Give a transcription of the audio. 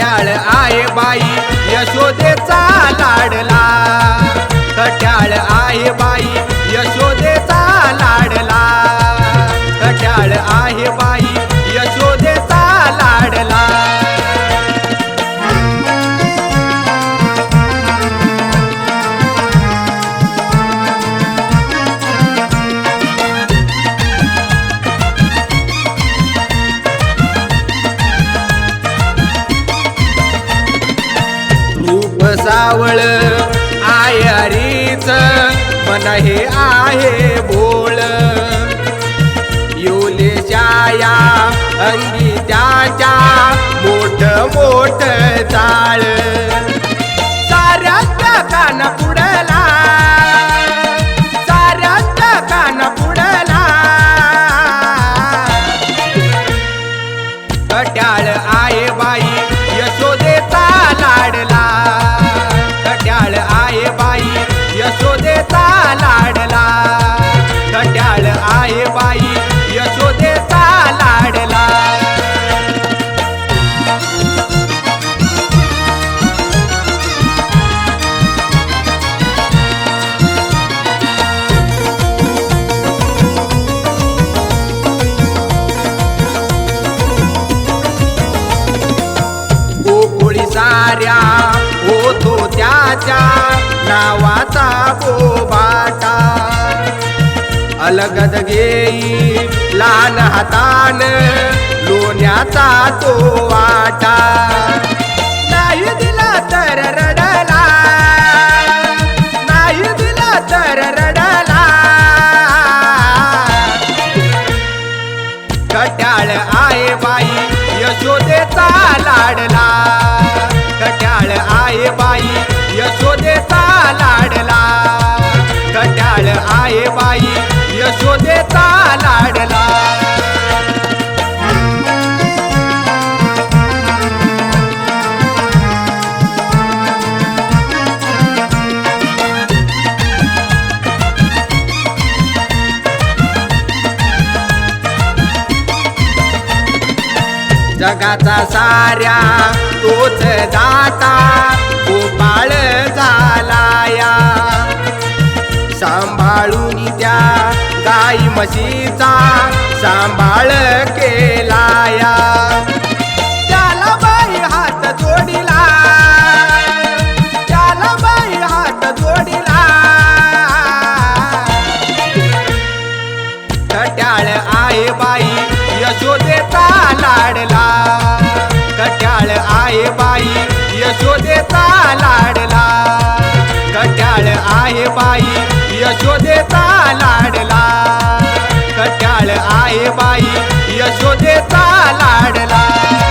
खट्याळ आहे बाई. यशोदेचा लाडला. खट्याळ आहे बाई. यशोदे सावळ आयारीच मन हे आहे भोळ युलेशाया अंगी त्याच्या मोठ मोठ चाळ साऱ्या कान पुढला साऱ्या कान पुडला. कट्याळ आहे बाई यशोदेचा लाडला. आहे बाई. यशोदेचा लाडला. कट्याळ आहे बाई. यशोदेचा लाडला. गोकुळी साऱ्या होतो त्याच्या. नावाचा गोबाटा अलगद घेई लहान हातान लोण्याचा तो वाटा. नाही दिला तर रडला. नाही दिला तर रडला. कट्याळ आहे बाई यशोदेचा लाडला. कट्याळ आहे बाई जगाचा साऱ्या तोच जाता गोपाळ झालाया. सांभाळून त्या गाई म्हशीचा सांभाळ केलाया. त्याला बाई हात जोडिला त्याला बाई हात जोडिला. कट्याळ आहे बाई यशोदेचा आहे बाई. यशोदेचा लाडला. कट्याळ आहे बाई. यशोदेचा लाडला. कट्याळ आहे बाई. यशोदेचा लाडला.